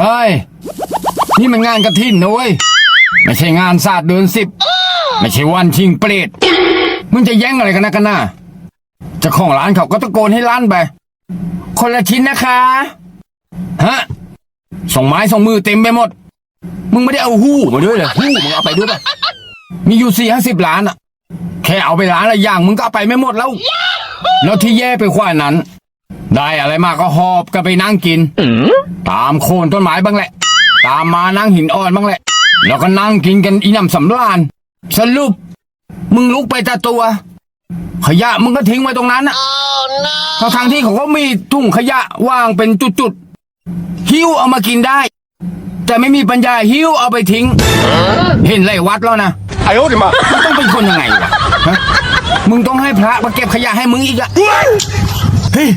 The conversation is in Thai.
เฮ้ย นี่มันงานกระถินนะเว้ย ไม่ใช่งานศาสตร์เดือนสิบ ไม่ใช่วันชิงเปรตมึงจะแย่งอะไรกันนะกันน่ะจ้าของร้านเขาก็ตะโกนให้ร้านไป คนละชิ้นนะคะ ฮะ ส่งไม้ส่งมือเต็มไปหมด มึงไม่ได้เอาหู้มาด้วยเหรอหู้มึงเอาไปด้วยป่ะมีอยู่สี่ห้าสิบล้านอะแค่เอาไปล้านละอย่างมึงก็เอาไปไม่หมดแล้ว แล้วที่แย่ไปกว่านั้น ได้อะไรมากก็หอบกันไปนั่งกิน ตามโคนต้นไม้บ้างแหละ ตามมานั่งหินอ่อนบ้างแหละ แล้วก็นั่งกินกันอีน้ำสำราญสรุป มึงลุกไปแต่ตัว ขยะมึงก็ทิ้งไว้ตรงนั้นนะ oh, no. ทางทางที่เขาก็มีทุ่งขยะว่างเป็นจุดๆหิ้วเอามากินได้ แต่ไม่มีปัญญาหิ้วเอาไปทิ้ง เห็นไรวัดแล้วนะไอ้โอ้ดิมามึงต้องเป็นคนยังไงมึงต้องให้พระมาเก็บขยะให้มึงอีกอะ เฮ้ย